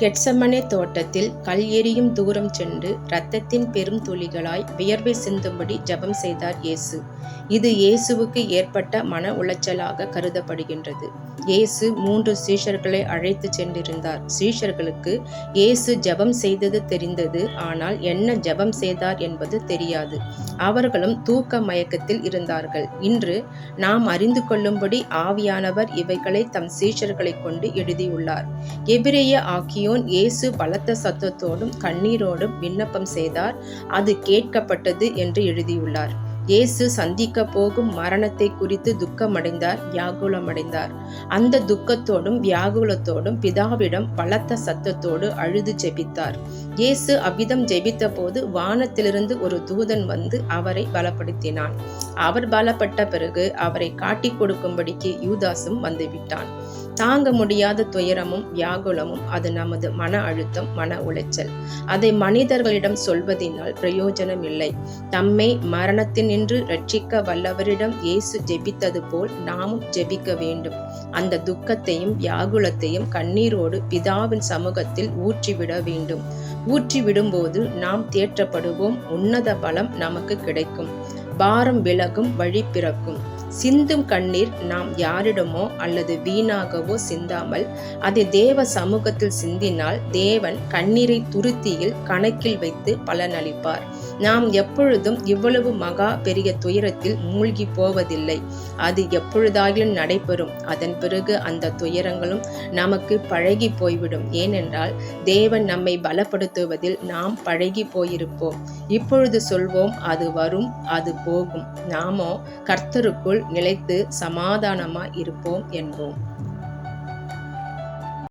Gethsemane தோட்டத்தில் கல் எறியும் தூரம் சென்று இரத்தத்தின் பெரும் துளிகளாய் வியர்வை சிந்தும்படி ஜெபம் செய்தார் இயேசு. இது இயேசுவுக்கு ஏற்பட்ட மன உளைச்சலாக கருதப்படுகின்றது. இயேசு மூன்று சீஷர்களை அழைத்து சென்றிருந்தார். சீஷர்களுக்கு இயேசு ஜெபம் செய்தது தெரிந்தது ஆனால் என்ன ஜெபம் செய்தார் என்பது தெரியாது. அவர்களும் தூக்க மயக்கத்தில் இருந்தார்கள். இன்று நாம் அறிந்து கொள்ளும்படி ஆவியானவர் இவைகளை தம் சீஷர்களை கொண்டு எழுதியுள்ளார். எபிரேய சிமியோன் இயேசு பலத்த சத்தத்தோடும் கண்ணீரோடும் விண்ணப்பம் செய்தார். அது கேட்கப்பட்டது என்று எழுதியுள்ளார். இயேசு சந்திக்க போகும் மரணத்தை குறித்து துக்கமடைந்தார் வியாகுலமடைந்தார். அந்த துக்கத்தோடும் வியாகுலத்தோடும் பிதாவிடம் பலத்த சத்தத்தோடு அழுது ஜெபித்தார். இயேசு அவ்விதம் ஜெபித்த போது வானத்திலிருந்து ஒரு தூதன் வந்து அவரை பலப்படுத்தினான். அவர் பலப்பட்ட பிறகு அவரை காட்டிக் கொடுக்கும்படிக்கு யூதாசும் வந்துவிட்டான். தாங்க முடியாத துயரமும் வியாகுலமும் அது நமது மன அழுத்தம் மன உளைச்சல். அதை மனிதர்களிடம் சொல்வதினால் பிரயோஜனம் இல்லை தம்மை மரணத்தின் மரணத்தினின்று ரட்சிக்க வல்லவரிடம் இயேசு ஜெபித்தது போல் நாமும் ஜெபிக்க வேண்டும். அந்த துக்கத்தையும் வியாகுலத்தையும் கண்ணீரோடு பிதாவின் சமூகத்தில் ஊற்றிவிட வேண்டும். ஊற்றி விடும்போது நாம் தேற்றப்படுவோம். உன்னத பலம் நமக்கு கிடைக்கும். பாரம் விலகும் வழி பிறக்கும். சிந்தும் கண்ணீர் நாம் யாரிடமோ அல்லது வீணாகவோ சிந்தாமல் அதை தேவ சமூகத்தில் சிந்தினால் தேவன் கண்ணீரை துருத்தியில் கணக்கில் வைத்து பலனளிப்பார். நாம் எப்பொழுதும் இவ்வளவு மகா பெரிய துயரத்தில் மூழ்கி போவதில்லை. அது எப்பொழுதாகிலும் நடைபெறும். அதன் பிறகு அந்த துயரங்களும் நமக்கு பழகி போய்விடும். ஏனென்றால் தேவன் நம்மை பலப்படுத்துவதில் நாம் பழகி போயிருப்போம். இப்பொழுது சொல்வோம் அது வரும் அது போகும். நாமோ கர்த்தருக்குள் நிலைத்து சமாதானமாய் இருப்போம் என்போம்.